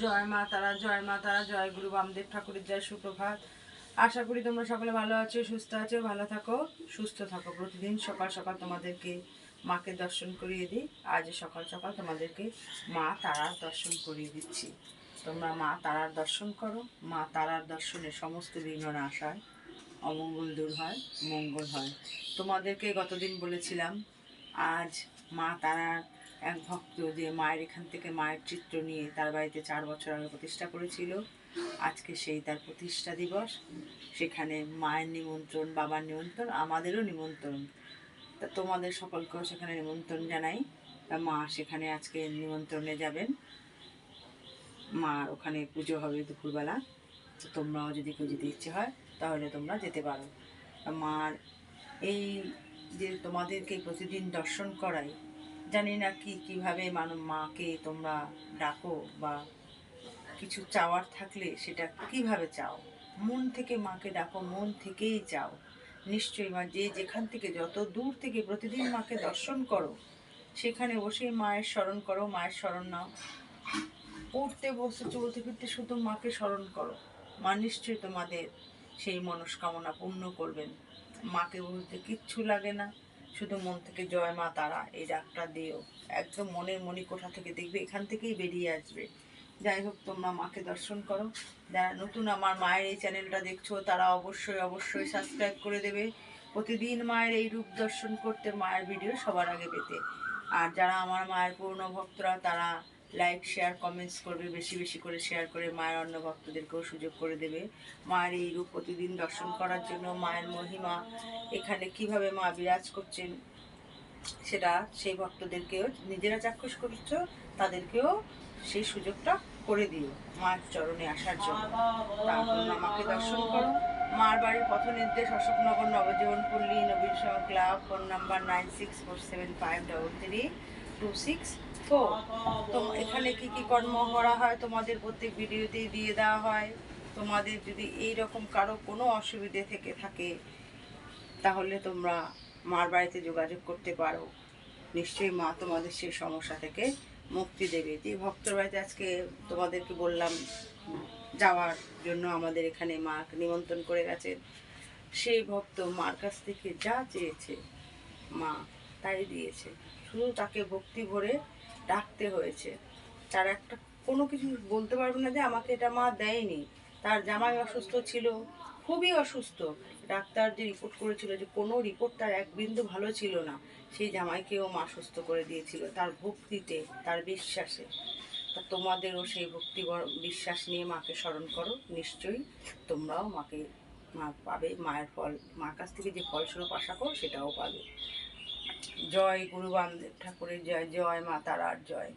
জয় মা তারা, জয় মা তারা, জয় গুরু বামদেব ঠাকুরের জয় সুপ্রভাত। আশা করি তোমরা সকলে ভালো আছো, সুস্থ আছো, ভালো থাকো, সুস্থ থাকো। প্রতিদিন সকাল সকাল তোমাদেরকে মাকে দর্শন করিয়ে দিই। আজ সকাল সকাল তোমাদেরকে মা তারার দর্শন করিয়ে দিচ্ছি। তোমরা মা তারার দর্শন করো। মা তারার দর্শনে সমস্ত বিঘ্ন নাশ হয় অমঙ্গল দূর হয়, মঙ্গল হয়। তোমাদেরকে গতদিন বলেছিলাম, আজ মা তারার এক ভক্ত যে মায়ের এখান থেকে মায়ের চিত্র নিয়ে তার বাড়িতে চার বছর আগে প্রতিষ্ঠা করেছিল। আজকে সেই তার প্রতিষ্ঠা দিবস। সেখানে মায়ের নিমন্ত্রণ, বাবার নিমন্ত্রণ, আমাদেরও নিমন্ত্রণ। তা তোমাদের সকলকেও সেখানে নিমন্ত্রণ জানাই। তা মা সেখানে আজকে নিমন্ত্রণে যাবেন। মার ওখানে পুজো হবে দুপুরবেলা। তো তোমরাও যদি কেউ যেতে ইচ্ছে হয়, তাহলে তোমরা যেতে পারো। মার এই যে তোমাদেরকে প্রতিদিন দর্শন করাই জানি না কি, কীভাবে মানব মাকে তোমরা ডাকো বা কিছু চাওয়ার থাকলে সেটা কীভাবে চাও? মন থেকে মাকে ডাকো, মন থেকেই চাও। নিশ্চয়ই মা, যে যেখান থেকে যত দূর থেকে প্রতিদিন মাকে দর্শন করো, সেখানে বসে মায়ের স্মরণ করো, মায়ের স্মরণ নাও। পড়তে বসে চলতে, ফিরতে শুধু মাকে স্মরণ করো। মা নিশ্চয়ই তোমাদের সেই মনস্কামনা পূর্ণ করবেন। মাকে বলতে কিচ্ছু লাগে না। শুধু মন থেকে জয় মা তারা, এই ডাকটা দিও। একদম মনের মণিকোঠা থেকে দেখবে, এখান থেকেই বেরিয়ে আসবে। যাই হোক, তোমরা মাকে দর্শন করো। যারা নতুন, আমার মায়ের এই চ্যানেলটা দেখছ, তারা অবশ্যই অবশ্যই সাবস্ক্রাইব করে দেবে। প্রতিদিন মায়ের এই রূপ দর্শন করতে, মায়ের ভিডিও সবার আগে পেতে। আর যারা আমার মায়ের পুরনো ভক্তরা, তারা লাইক শেয়ার কমেন্টস করবে, বেশি বেশি করে শেয়ার করে মায়ের অন্য ভক্তদেরকেও সুযোগ করে দেবে। মায়ের এই রূপ প্রতিদিন দর্শন করার জন্য, মায়ের মহিমা, এখানে কীভাবে মা বিরাজ করছেন, সেটা সেই ভক্তদেরকেও, নিজেরা চাক্ষুষ করছ তাদেরকেও সেই সুযোগটা করে দিও মার চরণে আসার জন্য। তারপর আমাকে দর্শন করো। মার বাড়ির পথ নির্দেশ অশোকনগর নবজীবন পল্লী নবীন সহ club, phone number nine six four seven five double three two six তো এখানে কি কি কর্ম করা হয়? তোমাদের প্রত্যেক ভিডিওতেই দিয়ে দেওয়া হয়। তোমাদের যদি এই রকম কারও কোনো অসুবিধে থেকে থাকে, তাহলে তোমরা মার বাড়িতে যোগাযোগ করতে পারো। নিশ্চয়ই মা তোমাদের সেই সমস্যা থেকে মুক্তি দেবে। যে ভক্তর বাড়িতে আজকে তোমাদেরকে বললাম, যাওয়ার জন্য আমাদের এখানে মা নিমন্ত্রণ করে গেছেন। সেই ভক্ত মার কাছ থেকে যা চেয়েছে, মা তাই দিয়েছে। শুধু তাকে ভক্তি ভরে ডাকতে হয়েছে। তার একটা কোনো কিছু বলতে পারবে না যে আমাকে এটা মা দেয়নি। তার জামাই অসুস্থ ছিল, খুবই অসুস্থ। ডাক্তার যে রিপোর্ট করেছিল যে কোনো রিপোর্ট তার এক বিন্দু ভালো ছিল না। সেই জামাইকেও মা সুস্থ করে দিয়েছিল তার ভক্তিতে, তার বিশ্বাসে। তা তোমাদেরও সেই ভক্তি বিশ্বাস নিয়ে মাকে স্মরণ করো। নিশ্চয়ই তোমরাও মাকে মা পাবে, মায়ের ফল, মার কাছ থেকে যে ফলস্বরূপ আশা করো সেটাও পাবে। জয় গুরু ঠাকুরের জয় জয় মাতার আর জয়।